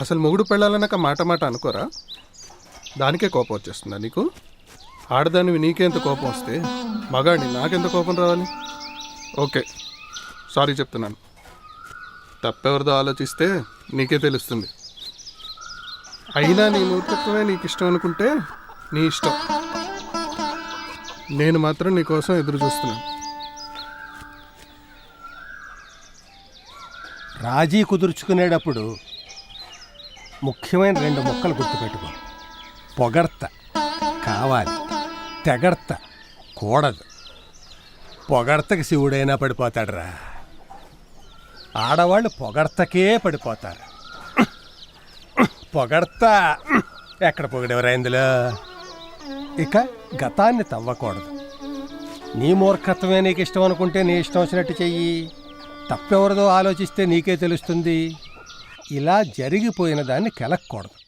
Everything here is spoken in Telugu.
అసలు మొగుడు పెళ్ళాలన్నాక మాట మాట అనుకోరా? దానికే కోపం వచ్చేస్తుందా నీకు? ఆడదానివి నీకెంత కోపం వస్తే మగాడిని నాకెంత కోపం రావాలి? ఓకే సారీ చెప్తున్నాను. తప్పెవరిదో ఆలోచిస్తే నీకే తెలుస్తుంది. అయినా నీ మూర్ఖత్వమే నీకు ఇష్టం అనుకుంటే నీ ఇష్టం. నేను మాత్రం నీ కోసం ఎదురు చూస్తున్నాను. రాజీ కుదుర్చుకునేటప్పుడు ముఖ్యమైన రెండు మొక్కలు గుర్తుపెట్టుకో. పొగడ్త కావాలి. తెగడ్త కూడదు. పొగడ్తకి శివుడైనా పడిపోతాడురా. ఆడవాళ్ళు పొగడ్తకే పడిపోతారు. పొగడ్త ఎక్కడ పొగిడేవరా ఇందులో? ఇక గతాన్ని తవ్వకూడదు. నీ మూర్ఖత్వమే నీకు ఇష్టం అనుకుంటే నీ ఇష్టం వచ్చినట్టు చెయ్యి. తప్పెవరిదో ఆలోచిస్తే నీకే తెలుస్తుంది. ఇలా జరిగిపోయిన దాన్ని కెలక్కూడదు.